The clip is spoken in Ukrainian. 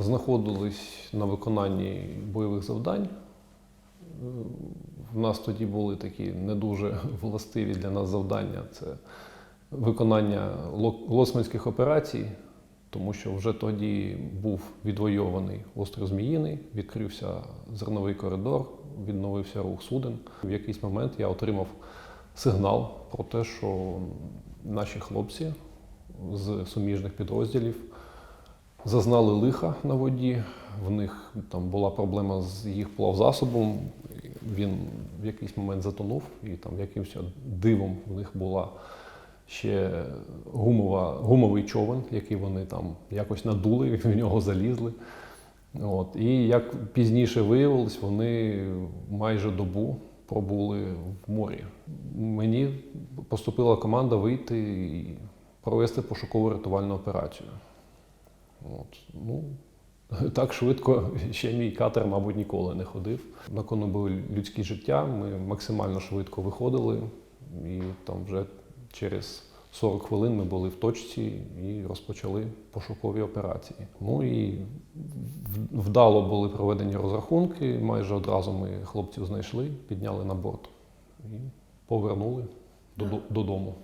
знаходились на виконанні бойових завдань. У нас тоді були такі не дуже властиві для нас завдання. Це виконання лосманських операцій, тому що вже тоді був відвойований острів Зміїний, відкрився зерновий коридор, відновився рух суден. В якийсь момент я отримав сигнал про те, що наші хлопці з суміжних підрозділів зазнали лиха на воді. В них там була проблема з їх плавзасобом. Він в якийсь момент затонув, і там якимось дивом в них була ще гумова, гумовий човен, який вони там якось надули, в нього залізли. От. І як пізніше виявилось, вони майже добу пробули в морі. Мені поступила команда вийти і провести пошукову рятувальну операцію. От. Ну, так швидко ще мій катер, мабуть, ніколи не ходив. На кону були людські життя, ми максимально швидко виходили, і там вже через 40 хвилин ми були в точці і розпочали пошукові операції. Ну і вдало були проведені розрахунки. Майже одразу ми хлопців знайшли, підняли на борт і повернули додому.